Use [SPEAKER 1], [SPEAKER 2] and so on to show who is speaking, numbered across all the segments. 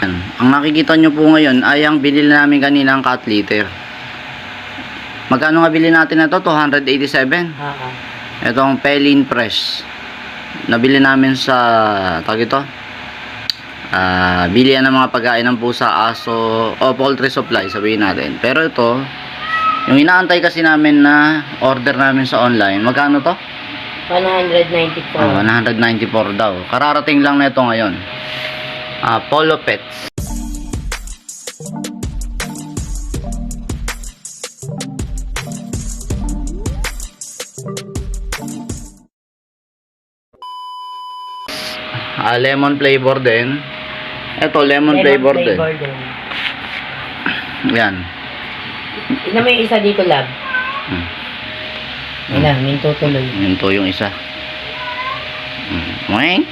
[SPEAKER 1] Yan. Ang nakikita nyo po ngayon ay ang binili namin kanina ang cat litter. Magkano nga bili natin na to? 287.
[SPEAKER 2] Oo.
[SPEAKER 1] Itong Pelin Press. Nabili namin sa tag ito. Ah, bilihan ng mga pagkain ng pusa, aso, o poultry supply, sabihin natin. Pero ito, yung inaantay kasi namin na order namin sa online, magkano to?
[SPEAKER 2] 194.
[SPEAKER 1] Oh, 194 daw. Kararating lang na ito ngayon. Ah, Polo Pets. Ah, lemon flavor din. Ito, lemon, flavor, din.
[SPEAKER 2] din.
[SPEAKER 1] Yan.
[SPEAKER 2] Ina yung isa dito, lab.
[SPEAKER 1] Hmm.
[SPEAKER 2] Ina, minto tuloy.
[SPEAKER 1] Yun to yung isa. Mm. Moink.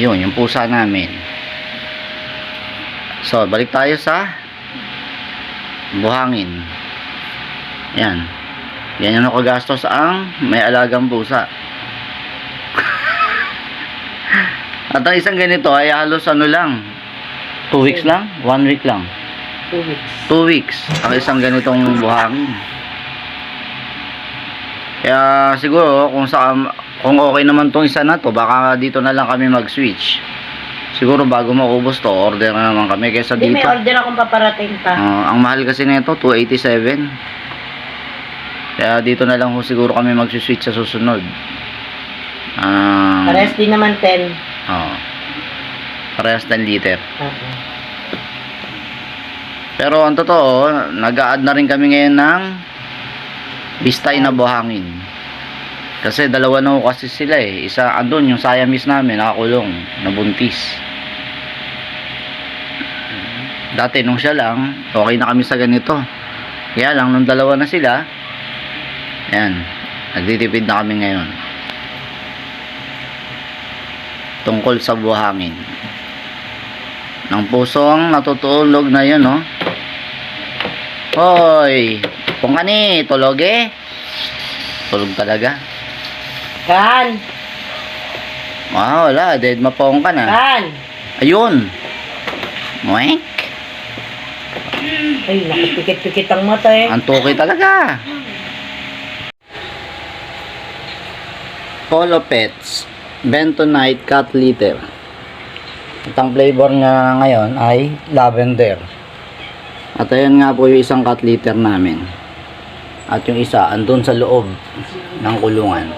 [SPEAKER 1] Yun, yung pusa namin. So, balik tayo sa buhangin. Yan. Yan yung nakagastos ang may alagang pusa. At ang isang ganito ay halos ano lang, 2 weeks lang? 1 week lang.
[SPEAKER 2] Two weeks.
[SPEAKER 1] 2 weeks ang isang ganitong buhangin. Kaya siguro kung sa kung okay naman tong isa na to, baka dito na lang kami mag-switch. Siguro bago maubos to, order na naman kami kaysa
[SPEAKER 2] Hindi,
[SPEAKER 1] dito.
[SPEAKER 2] may order akong paparating pa.
[SPEAKER 1] Ah, ang mahal kasi nito 287. Kaya dito na lang ho siguro kami mag-switch sa susunod. Ah,
[SPEAKER 2] Parehas din naman 10.
[SPEAKER 1] oh. Parehas 10 liter.
[SPEAKER 2] Oo.
[SPEAKER 1] Pero ang totoo, nag-a-add na rin kami ngayon ng bistay na buhangin. Kasi dalawa na ho kasi sila eh. Isa andun, yung Siamese namin, nakakulong, nabuntis. Dati nung siya lang, okay na kami sa ganito. Kaya lang, nung dalawa na sila, yan, nagtitipid na kami ngayon. Tungkol sa buhangin. Ng pusong natutulog na yun, no? Hoy, kung kani, tulog eh. Tulog talaga.
[SPEAKER 2] Kan!
[SPEAKER 1] Ah, wala, dead mapong ka na.
[SPEAKER 2] Kan!
[SPEAKER 1] Ayun. Moink.
[SPEAKER 2] Ay, nakapikit-pikit ang mata eh.
[SPEAKER 1] Ang tuki talaga. Polo Pets Bentonite Cat Litter. At ang flavor nga ngayon ay lavender. At ayan nga po yung isang cat litter namin. At yung isa andun sa loob ng kulungan.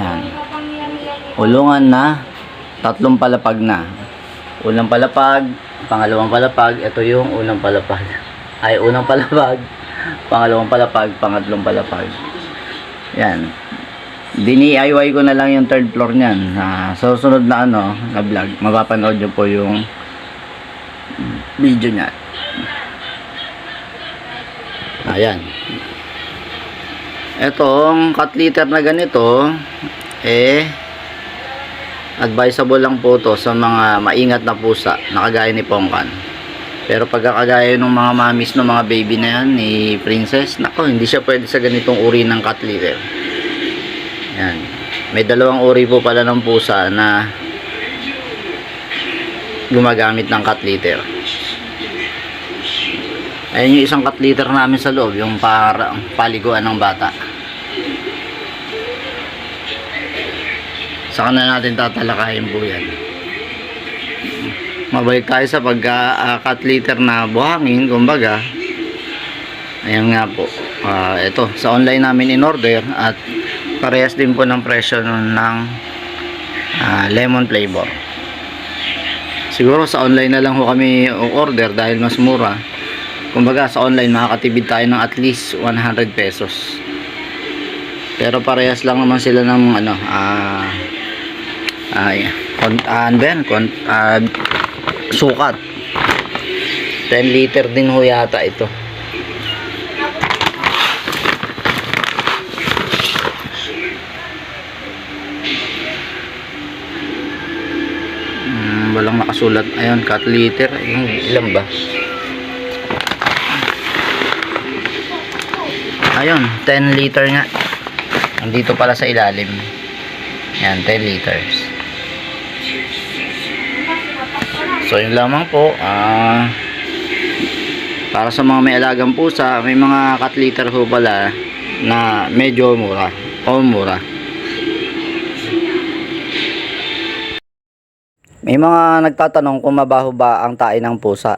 [SPEAKER 1] Yan. Kulungan na tatlong palapag na. Unang palapag, pangalawang palapag, ito yung unang palapag. Ay, unang palapag, pangalawang palapag, pangatlong palapag. Yan. Dini-IY ko na lang yung third floor niyan. Ah, sa susunod na ano, na vlog, mapapanood nyo po yung video niya. Ayan. Etong cut litter na ganito, eh, advisable lang po to sa mga maingat na pusa na kagaya ni Pongkan. Pero pagkakagaya ng mga mamis ng mga baby na yan, ni Princess, nako, hindi siya pwede sa ganitong uri ng cat litter. Yan. May dalawang uri po pala ng pusa na gumagamit ng cat litter. Ayan yung isang cat litter namin sa loob, yung para paliguan ng bata. Saka na natin tatalakayin po yan. Mabalik tayo sa pagka uh, cat litter na buhangin, kumbaga. Ayan nga po. Ah, ito, sa online namin in order at parehas din po ng presyo nun ng ah, lemon flavor. Siguro sa online na lang ho kami order dahil mas mura. Kumbaga sa online makakatipid tayo ng at least 100 pesos. Pero parehas lang naman sila ng ano, ah ay kon uh, ben kon ah, sukat. 10 liter din ho yata ito. Hmm, walang nakasulat. Ayun cut liter. Ayun, ilan ba? Ayun 10 liter nga. Nandito pala sa ilalim. Yan 10 liters So yun lamang po. Ah para sa mga may alagang pusa, may mga cat litter ho pala na medyo mura o mura. May mga nagtatanong kung mabaho ba ang tae ng pusa.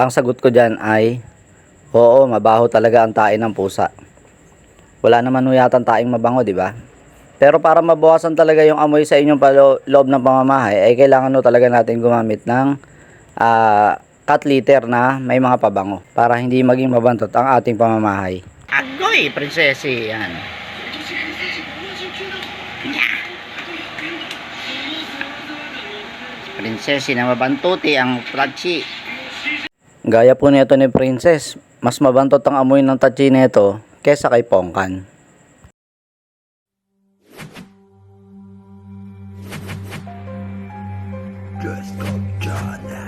[SPEAKER 1] Ang sagot ko dyan ay, oo, mabaho talaga ang tae ng pusa. Wala naman ho yata taing mabango, di ba? Pero para mabawasan talaga yung amoy sa inyong palo- loob ng pamamahay, ay kailangan ho talaga natin gumamit ng ah, cat litter na may mga pabango para hindi maging mabantot ang ating pamamahay. Agoy, prinsesi, yan. Prinsesi na mabantuti ang tatsi. Gaya po nito ni Princess, mas mabantot ang amoy ng tatsi nito kesa kay Pongkan.
[SPEAKER 3] Good. Oh now.